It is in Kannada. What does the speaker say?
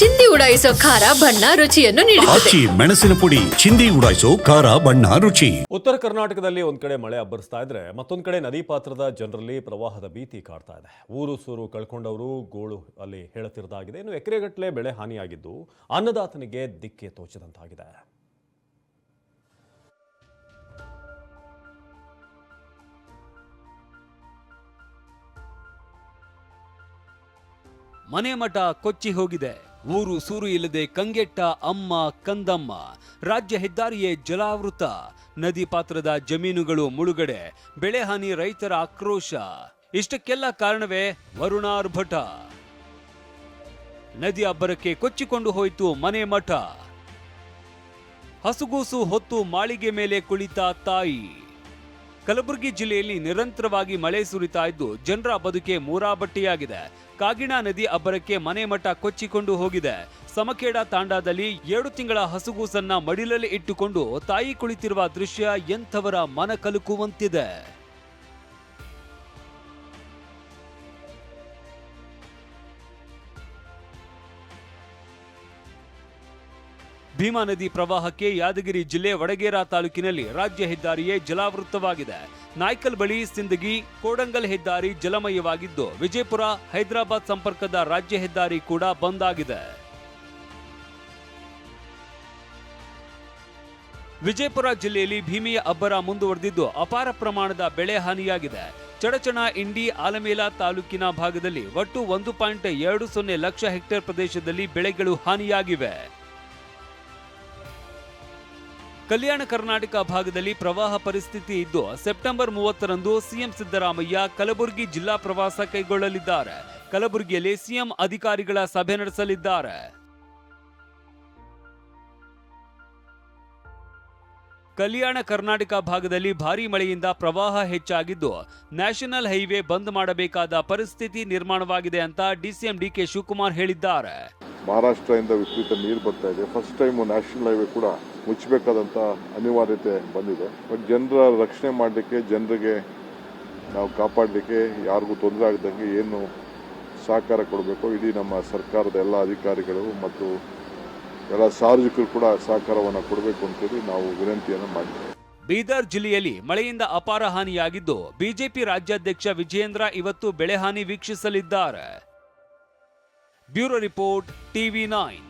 ಚಿಂದಿ ಉಡಾಯಿಸೋ ಖಾರ ಬಣ್ಣ ರುಚಿಯನ್ನು ನೀಡುತ್ತದೆ. ಆಚಿ ಮೆಣಸಿನ ಪುಡಿ ಚಿಂದಿ ಉಡಾಯಿಸೋ ಖಾರ ಬಣ್ಣ ರುಚಿ. ಉತ್ತರ ಕರ್ನಾಟಕದಲ್ಲಿ ಒಂದ್ ಕಡೆ ಮಳೆ ಅಬ್ಬರಿಸ್ತಾ ಇದ್ರೆ ಮತ್ತೊಂದ್ ಕಡೆ ನದಿ ಪಾತ್ರದ ಜನರಲ್ಲಿ ಪ್ರವಾಹದ ಭೀತಿ ಕಾಡ್ತಾ ಇದೆ. ಊರು ಸೂರು ಕಳ್ಕೊಂಡವರು ಗೋಳು ಅಲ್ಲಿ ಹೇಳುತ್ತಿರದಾಗಿದೆ. ಇನ್ನು ಎಕರೆಗಟ್ಟಲೆ ಬೆಳೆ ಹಾನಿಯಾಗಿದ್ದು ಅನ್ನದಾತನಿಗೆ ದಿಕ್ಕೆ ತೋಚದಂತಾಗಿದೆ. ಮನೆ ಮಠ ಕೊಚ್ಚಿ ಹೋಗಿದೆ. ಊರು ಸೂರು ಇಲ್ಲದೆ ಕಂಗೆಟ್ಟ ಅಮ್ಮ ಕಂದಮ್ಮ. ರಾಜ್ಯ ಹೆದ್ದಾರಿಯೇ ಜಲಾವೃತ. ನದಿ ಪಾತ್ರದ ಜಮೀನುಗಳು ಮುಳುಗಡೆ. ಬೆಳೆ ಹಾನಿ ರೈತರ ಆಕ್ರೋಶ. ಇಷ್ಟಕ್ಕೆಲ್ಲ ಕಾರಣವೇ ವರುಣಾರ್ಭಟ. ನದಿ ಅಬ್ಬರಕ್ಕೆ ಕೊಚ್ಚಿಕೊಂಡು ಹೋಯಿತು ಮನೆ ಮಠ. ಹಸುಗೂಸು ಹೊತ್ತು ಮಾಳಿಗೆ ಮೇಲೆ ಕುಳಿತ ತಾಯಿ. ಕಲಬುರಗಿ ಜಿಲ್ಲೆಯಲ್ಲಿ ನಿರಂತರವಾಗಿ ಮಳೆ ಸುರಿತಾ ಇದ್ದು ಜನರ ಬದುಕೆ ಮೂರಾಬಟ್ಟಿಯಾಗಿದೆ. ಕಾಗಿಣಾ ನದಿ ಅಬ್ಬರಕ್ಕೆ ಮನೆ ಮಠ ಕೊಚ್ಚಿಕೊಂಡು ಹೋಗಿದೆ. ಸಮಖೇಡ ತಾಂಡಾದಲ್ಲಿ ಎರಡು ತಿಂಗಳ ಹಸುಗೂಸನ್ನ ಮಡಿಲಲ್ಲಿ ಇಟ್ಟುಕೊಂಡು ತಾಯಿ ಕುಳಿತಿರುವ ದೃಶ್ಯ ಎಂಥವರ ಮನ ಕಲುಕುವಂತಿದೆ. ಭೀಮಾ ನದಿ ಪ್ರವಾಹಕ್ಕೆ ಯಾದಗಿರಿ ಜಿಲ್ಲೆ ವಡಗೇರ ತಾಲೂಕಿನಲ್ಲಿ ರಾಜ್ಯ ಹೆದ್ದಾರಿಯೇ ಜಲಾವೃತವಾಗಿದೆ. ನಾಯ್ಕಲ್ ಬಳಿ ಸಿಂದಗಿ, ಕೋಡಂಗಲ್ ಹೆದ್ದಾರಿ ಜಲಮಯವಾಗಿದ್ದು, ವಿಜಯಪುರ, ಹೈದರಾಬಾದ್ ಸಂಪರ್ಕದ ರಾಜ್ಯ ಹೆದ್ದಾರಿ ಕೂಡ ಬಂದ್ ಆಗಿದೆ. ವಿಜಯಪುರ ಜಿಲ್ಲೆಯಲ್ಲಿ ಭೀಮಿಯ ಅಬ್ಬರ ಮುಂದುವರೆದಿದ್ದು, ಅಪಾರ ಪ್ರಮಾಣದ ಬೆಳೆ ಹಾನಿಯಾಗಿದೆ. ಚಡಚಣ, ಇಂಡಿ, ಆಲಮೇಲ ತಾಲೂಕಿನ ಭಾಗದಲ್ಲಿ ಒಟ್ಟು ಒಂದು ಪಾಯಿಂಟ್ ಎರಡು ಸೊನ್ನೆ ಲಕ್ಷ ಹೆಕ್ಟೇರ್ ಪ್ರದೇಶದಲ್ಲಿ ಬೆಳೆಗಳು ಹಾನಿಯಾಗಿವೆ. ಕಲ್ಯಾಣ ಕರ್ನಾಟಕ ಭಾಗದಲ್ಲಿ ಪ್ರವಾಹ ಪರಿಸ್ಥಿತಿ ಇದ್ದು, ಸೆಪ್ಟೆಂಬರ್ ಮೂವತ್ತರಂದು ಸಿಎಂ ಸಿದ್ದರಾಮಯ್ಯ ಕಲಬುರಗಿ ಜಿಲ್ಲಾ ಪ್ರವಾಸ ಕೈಗೊಳ್ಳಲಿದ್ದಾರೆ. ಕಲಬುರಗಿಯಲ್ಲಿ ಸಿಎಂ ಅಧಿಕಾರಿಗಳ ಸಭೆ ನಡೆಸಲಿದ್ದಾರೆ. ಕಲ್ಯಾಣ ಕರ್ನಾಟಕ ಭಾಗದಲ್ಲಿ ಭಾರೀ ಮಳೆಯಿಂದ ಪ್ರವಾಹ ಹೆಚ್ಚಾಗಿದ್ದು, ನ್ಯಾಷನಲ್ ಹೈವೇ ಬಂದ್ ಮಾಡಬೇಕಾದ ಪರಿಸ್ಥಿತಿ ನಿರ್ಮಾಣವಾಗಿದೆ ಅಂತ ಡಿಸಿಎಂ ಡಿಕೆ ಶಿವಕುಮಾರ್ ಹೇಳಿದ್ದಾರೆ. ಮಹಾರಾಷ್ಟ್ರದಿಂದ ವಿಪರೀತ ನೀರು ಬರ್ತಾ ಇದೆ. ಫಸ್ಟ್ ಟೈಮ್ ನ್ಯಾಷನಲ್ ಹೈವೇ ಕೂಡ ಮುಚ್ಚಬೇಕಾದಂಥ ಅನಿವಾರ್ಯತೆ ಬಂದಿದೆ. ಬಟ್ ಜನರ ರಕ್ಷಣೆ ಮಾಡಲಿಕ್ಕೆ, ಜನರಿಗೆ ನಾವು ಕಾಪಾಡಲಿಕ್ಕೆ ಯಾರಿಗೂ ತೊಂದರೆ ಆಗದಂಗೆ ಏನು ಸಹಕಾರ ಕೊಡಬೇಕು. ಇಡೀ ನಮ್ಮ ಸರ್ಕಾರದ ಎಲ್ಲ ಅಧಿಕಾರಿಗಳು ಮತ್ತು ಎಲ್ಲ ಸಾರ್ವಜನಿಕರು ಕೂಡ ಸಹಕಾರವನ್ನು ಕೊಡಬೇಕು ಅಂತೇಳಿ ನಾವು ವಿನಂತಿಯನ್ನು ಮಾಡಿದ್ದೇವೆ ಬೀದರ್ ಜಿಲ್ಲೆಯಲ್ಲಿ ಮಳೆಯಿಂದ ಅಪಾರ ಹಾನಿಯಾಗಿದ್ದು ಬಿಜೆಪಿ ರಾಜ್ಯಾಧ್ಯಕ್ಷ ವಿಜಯೇಂದ್ರ ಇವತ್ತು ಬೆಳೆ ಹಾನಿ ವೀಕ್ಷಿಸಲಿದ್ದಾರೆ. Bureau Report TV9.